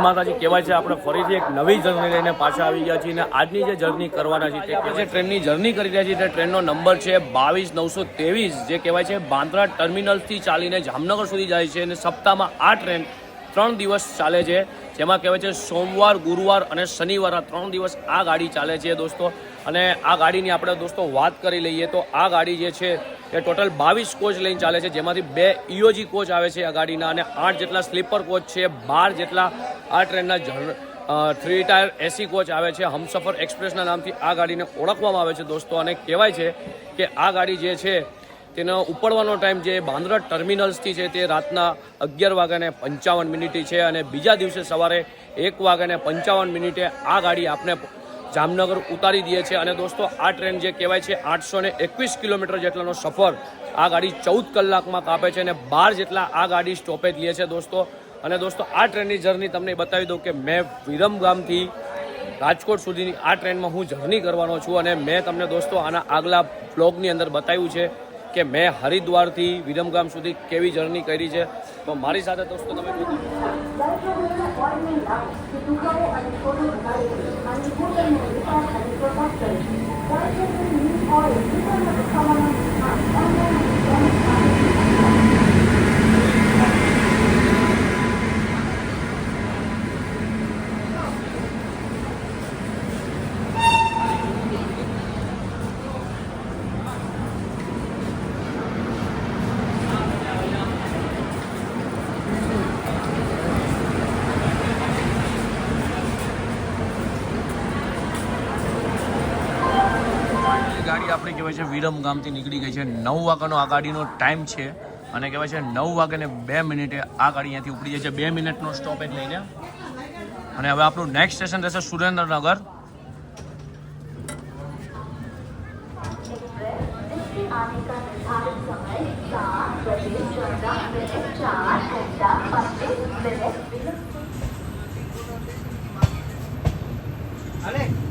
જય માતાજી કહેવાય છે, આપણે ફરીથી એક નવી જર્ની લઈને પાછા આવી ગયા છીએ અને આજની જે જર્ની કરવાના છે તે જે ટ્રેનની જર્ની કરી રહ્યા છીએ તે ટ્રેનનો નંબર છે બાવીસ નવસો ત્રેવીસ જે કહેવાય છે, બાંદ્રા ટર્મિનલથી ચાલીને જામનગર સુધી જાય છે અને સપ્તાહમાં આ ટ્રેન ત્રણ દિવસ ચાલે છે. જેમાં કહેવાય છે, સોમવાર, ગુરુવાર અને શનિવાર આ ત્રણ દિવસ આ ગાડી ચાલે છે દોસ્તો. અને આ ગાડીની આપણે દોસ્તો વાત કરી લઈએ તો આ ગાડી જે છે એ ટોટલ બાવીસ કોચ લઈને ચાલે છે. જેમાંથી બે ઇઓજી કોચ આવે છે આ ગાડીના અને આઠ જેટલા સ્લીપર કોચ છે, બાર જેટલા આ ટ્રેનના થ્રી ટાયર એસી કોચ આવે છે. હમસફર એક્સપ્રેસના નામથી આ ગાડીને ઓળખવામાં આવે છે દોસ્તો. અને કહેવાય છે કે આ ગાડી જે છે, તેનો ઉપડવાનો ટાઈમ જે બાંદ્રા ટર્મિનલ્સથી છે તે રાતના અગિયાર વાગ્યાને પંચાવન મિનિટે છે. અને બીજા દિવસે સવારે એક વાગ્યાને પંચાવન મિનિટે આ ગાડી આપને જામનગર ઉતારી દે છે. અને દોસ્તો, આ ટ્રેન જે કહેવાય છે, આઠસો ને એકવીસ કિલોમીટર જેટલાનો સફર આ ગાડી ચૌદ કલાકમાં કાપે છે અને બાર જેટલા આ ગાડી સ્ટોપેજ લે છે દોસ્તો. અને દોસ્તો, આ ટ્રેનની જર્ની તમને બતાવી દઉં કે મેં વિરમગામથી રાજકોટ સુધીની આ ટ્રેનમાં હું જર્ની કરવાનો છું. અને મેં તમને દોસ્તો, આના આગલા બ્લોગની અંદર બતાવ્યું છે કે મેં હરિદ્વારથી વિરમગામ સુધી કેવી જર્ની કરી છે? તો મારી સાથે દોસ્તો, તમે જોઈ ગાડી આપણી કહેવાય છે, વિરમ ગામથી નીકળી ગઈ છે. નવ વાગ્યાનો આ ગાડીનો ટાઈમ છે. અને કહેવાય છે, નવ વાગ્યાને બે મિનિટે આ ગાડી અહીંયાથી ઉપડી જાય છે. બે મિનિટનો સ્ટોપેજ લઈને અને હવે આપણું નેક્સ્ટ સ્ટેશન રહેશે સુરેન્દ્રનગર. आने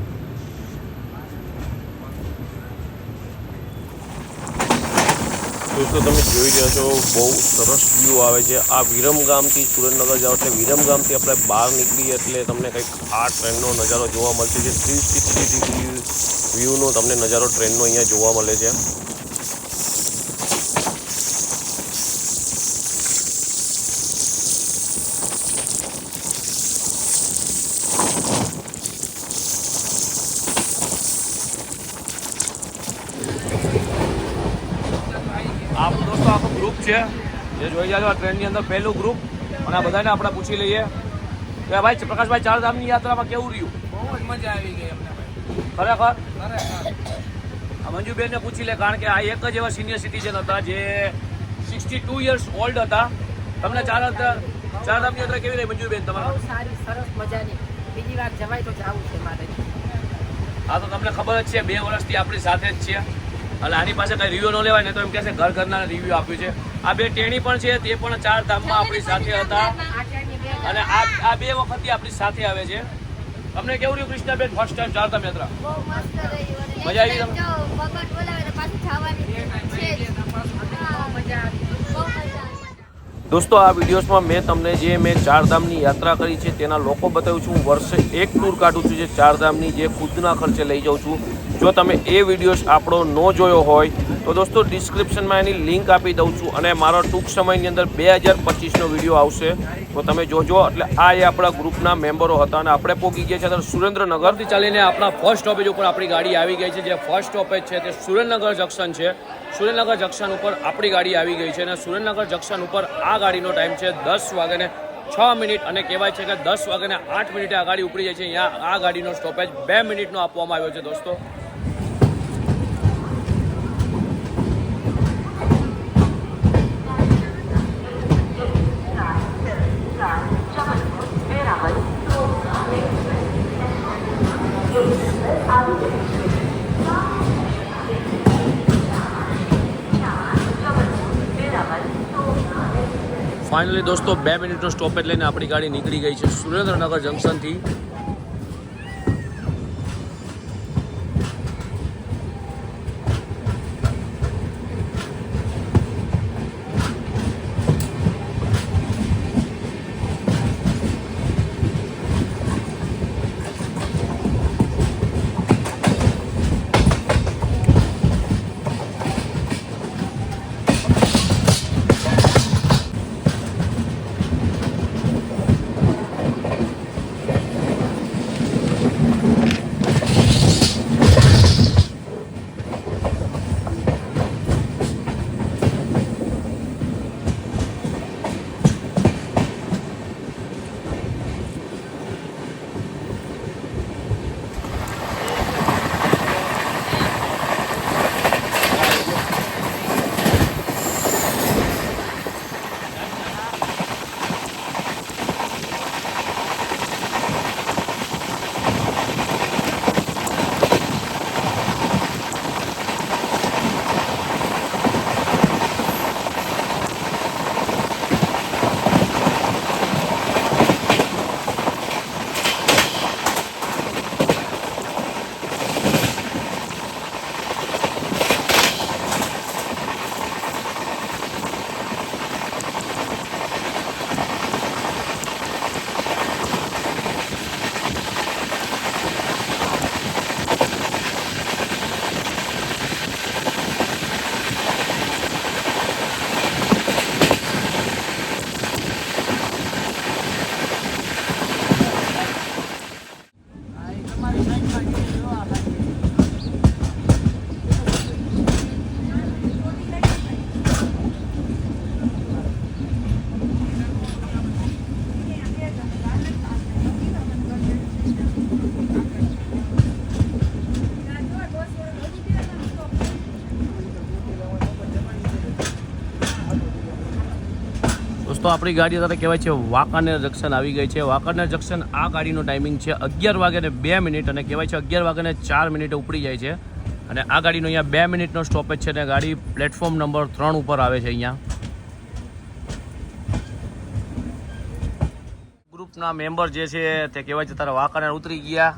દોસ્તો, તમે જોઈ રહ્યા છો, બહુ સરસ વ્યૂ આવે છે. આ વિરમગામથી સુરેન્દ્રનગર જાઓ એટલે વિરમગામથી આપણે બહાર નીકળીએ એટલે તમને કંઈક આ ટ્રેનનો નજારો જોવા મળશે. જે થ્રી સિક્સટી ડિગ્રી વ્યૂનો તમને નજારો ટ્રેનનો અહીંયા જોવા મળે છે આપણું દોસ્તો આખો ગ્રુપ છે. જે જોઈ જાય ટ્રેનની અંદર પહેલું ગ્રુપ અને આ બધાને આપણે પૂછી લઈએ. કે ભાઈ પ્રકાશભાઈ ચારધામની યાત્રામાં કેવું રહ્યું? બહુ જ મજા આવી ગઈ અમને ખરેખર? આ મંજુબેનને પૂછી લે કારણ કે આ એક જ એવા સિનિયર સિટીઝન હતા જે સિક્સટી ટુ યર્સ ઓલ્ડ હતા. તમને ચાર ચાર ધામની યાત્રા કેવી રહી મંજુબેન તમારે? સારી સરસ મજાની. બીજી વાર જવાય તો જવું છે મારે. હા તો તમને ખબર જ છે બે વર્ષથી આપણી સાથે જ છે. એટલે આની પાસે કઈ રિવ્યુ ન લેવાય ને તો એમ કહેશે ઘર ઘરના રિવ્યુ આપ્યું છે. આ બે ટેણી પણ છે તે પણ ચાર ધામમાં આપણી સાથે હતા. અને આ આ બે વખતથી આપણી સાથે આવે છે. તમને કેવું રહ્યું કૃષ્ણાબેન? ફર્સ્ટ ટાઈમ યાત્રા? રહ્યું. અને મજા આવી તમને? દોસ્તો આ વિડીયોઝમાં મેં તમને જે મેં ચારધામની યાત્રા કરી છે તેના લોકો બતાવું છું. હું વર્ષે એક ટૂર કાઢું છું જે ચારધામની જે ખુદના ખર્ચે લઈ જાઉં છું. જો તમે એ વિડીયોઝ આપણો ન જોયો હોય, તો દોસ્તો ડિસ્ક્રિપ્શનમાં એની લિંક આપી દઉં છું અને મારો ટૂંક સમયની અંદર બે હજાર પચીસનો વીડિયો આવશે. તો તમે જોજો, એટલે આ એ આપણા ગ્રુપના મેમ્બરો હતા અને આપણે પહોંચી ગયા છે. અત્યારે સુરેન્દ્રનગરથી ચાલીને આપણા ફર્સ્ટ સ્ટોપેજ ઉપર આપણી ગાડી આવી ગઈ છે. જે ફર્સ્ટ સ્ટોપેજ છે તે સુરેન્દ્રનગર જંકશન છે. સુરેન્દ્રનગર જંકશન ઉપર આપણી ગાડી આવી ગઈ છે અને સુરેન્દ્રનગર જંકશન ઉપર આ ગાડીનો ટાઈમ છે દસ વાગ્યાને છ મિનિટ અને કહેવાય છે કે દસ વાગ્યાને આઠ મિનિટે આ ગાડી ઉપડી જાય છે. અહીંયા આ ગાડીનો સ્ટોપેજ બે મિનિટનો આપવામાં આવ્યો છે દોસ્તો. ફાઇનલી દોસ્તો બે મિનિટનો સ્ટોપેજ લઈને આપણી ગાડી નીકળી ગઈ છે સુરેન્દ્રનગર જંકશનથી. દોસ્તો આપણી ગાડી અત્યારે કહેવાય છે વાંકાનેર જંકશન આવી ગઈ છે. વાંકાનેર જંકશન આ ગાડીનો ટાઈમિંગ છે અગિયાર વાગ્યાને બે મિનિટ અને કહેવાય છે અગિયાર વાગ્યાને ચાર મિનિટે ઉપડી જાય છે. અને આ ગાડીનો અહીંયા બે મિનિટનો સ્ટોપેજ છે અને ગાડી પ્લેટફોર્મ નંબર ત્રણ ઉપર આવે છે અહીંયા. ગ્રુપના મેમ્બર જે છે તે કહેવાય છે તારા વાંકાનેર ઉતરી ગયા.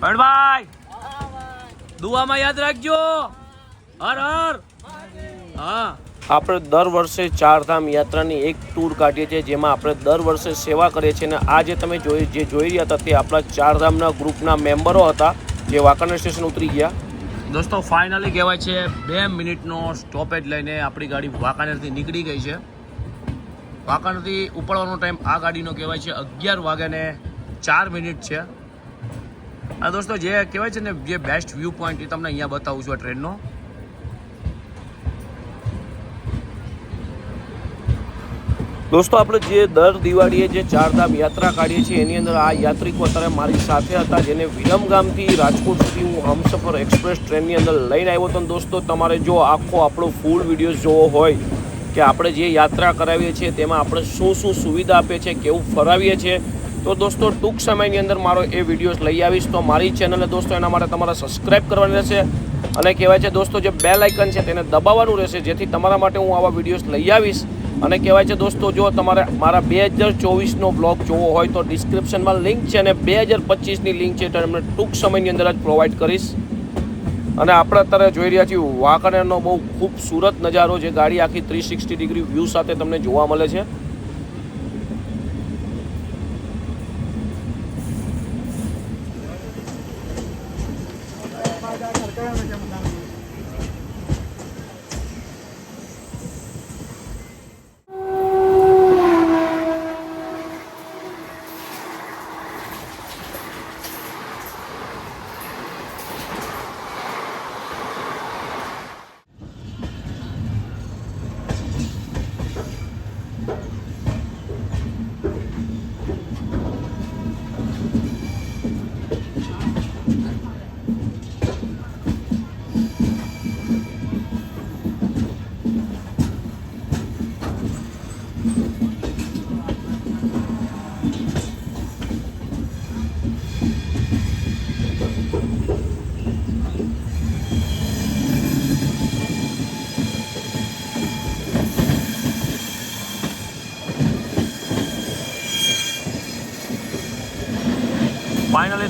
પ્રવીણભાઈ દુઆમાં યાદ રાખજો. હર હર. આપણે દર વર્ષે ચારધામ યાત્રાની એક ટૂર કાઢીએ છીએ, જેમાં આપણે દર વર્ષે સેવા કરીએ છીએ. અને આ જે તમે જોઈ, જે જોઈ રહ્યા હતા તે આપણા ચારધામના ગ્રુપના મેમ્બરો હતા, જે વાંકાનેર સ્ટેશન ઉતરી ગયા. દોસ્તો ફાઇનલી કહેવાય છે, બે મિનિટનો સ્ટોપેજ લઈને આપણી ગાડી વાંકાનેરથી નીકળી ગઈ છે. વાંકાનેરથી ઉપડવાનો ટાઈમ આ ગાડીનો કહેવાય છે, અગિયાર વાગ્યાને ચાર મિનિટ છે. આ દોસ્તો, જે કહેવાય છે ને, જે બેસ્ટ વ્યૂ પોઈન્ટ એ તમને અહીંયા બતાવું છું આ ટ્રેનનો દોસ્તો, આપણે જે દર દિવાળીએ જે ચારધામ યાત્રા કાઢીએ છીએ, એની અંદર આ યાત્રિકો અત્યારે મારી સાથે હતા, જેને વિરમગામથી રાજકોટ સુધી હું હમસફર એક્સપ્રેસ ટ્રેનની અંદર લઈને આવ્યો હતો. દોસ્તો, તમારે જો આખો આપણો ફૂલ વીડિયો જોવો હોય કે આપણે જે યાત્રા કરાવીએ છીએ, તેમાં આપણે શું શું સુવિધા આપીએ છીએ, કેવું ફરાવીએ છીએ, તો દોસ્તો, ટૂંક સમયની અંદર મારો એ વીડિયો લઈ આવીશ. તો મારી ચેનલને દોસ્તો, એના માટે તમારે સબસ્ક્રાઈબ કરવાની રહેશે. અને કહેવાય છે દોસ્તો, જે બેલ આઇકન છે, તેને દબાવવાનું રહેશે, જેથી તમારા માટે હું આવા વિડીયોઝ લઈ આવીશ. અને કહેવાય છે દોસ્તો, જો તમારે મારા બે હજાર ચોવીસનો બ્લોગ જોવો હોય તો ડિસ્ક્રિપ્શનમાં લિંક છે અને બે હજાર પચીસની લિંક છે તો ટૂંક સમયની અંદર જ પ્રોવાઈડ કરીશ. અને આપણે અત્યારે જોઈ રહ્યા છીએ, વાંકાનેરનો બહુ ખૂબસૂરત નજારો જે ગાડી આખી થ્રી સિક્સટી ડિગ્રી વ્યૂ સાથે તમને જોવા મળે છે.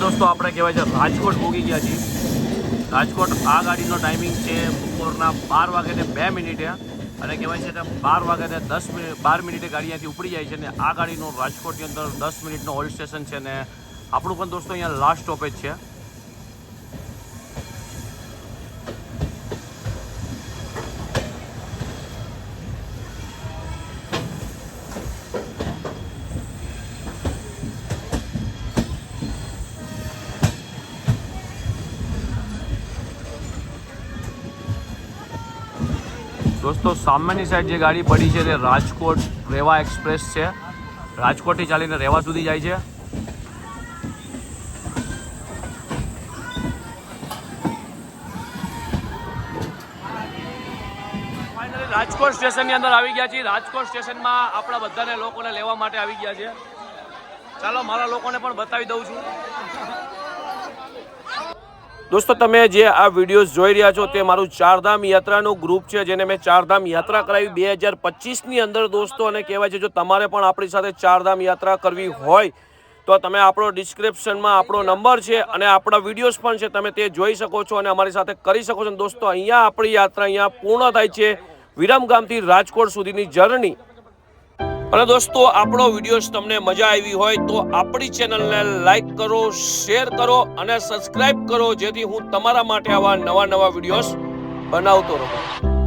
દોસ્તો, આપણે કહેવાય છે રાજકોટ ભોગી ગયા છીએ. રાજકોટ આ ગાડીનો ટાઈમિંગ છે બપોરના બાર વાગે ને બે મિનિટે. અને કહેવાય છે કે બાર વાગે ને દસ મિનિટ બાર મિનિટે ગાડી અહીંયાથી ઉપડી જાય છે ને આ ગાડીનો રાજકોટની અંદર દસ મિનિટનો હોલ સ્ટેશન છે ને આપણું પણ દોસ્તો અહીંયા લાસ્ટ સ્ટોપેજ છે. દોસ્તો સામેની સાઈડ જે ગાડી પડી છે તે રાજકોટ રેવા એક્સપ્રેસ છે. રાજકોટથી ચાલીને રેવા સુધી જાય છે. રાજકોટ સ્ટેશનની અંદર આવી ગયા છીએ. રાજકોટ સ્ટેશનમાં આપણા બધાને લોકોને લેવા માટે આવી ગયા છે. ચાલો, મારા લોકોને પણ બતાવી દઉં છું. દોસ્તો, તમે જે આ વિડીયોઝ જોઈ રહ્યા છો તે મારું ચારધામ યાત્રાનું ગ્રુપ છે, જેને મેં ચારધામ યાત્રા કરાવી બે હજાર પચીસની અંદર, દોસ્તો, અને કહેવાય છે, જો તમારે પણ આપણી સાથે ચારધામ યાત્રા કરવી હોય, તો તમે આપણો ડિસ્ક્રિપ્શનમાં આપણો નંબર છે અને આપણા વિડીયોઝ પણ છે, તમે તે જોઈ શકો છો અને અમારી સાથે કરી શકો છો. દોસ્તો, અહીંયા આપણી યાત્રા અહીંયા પૂર્ણ થાય છે વિરમગામથી રાજકોટ સુધીની જર્ની. અને દોસ્તો, આપણો વીડિયો તમને મજા આવી હોય તો આપણી ચેનલને લાઈક કરો, શેર કરો અને સબસ્ક્રાઇબ કરો, જેથી હું તમારા માટે આવા નવા નવા વિડીયોઝ બનાવતો રહું.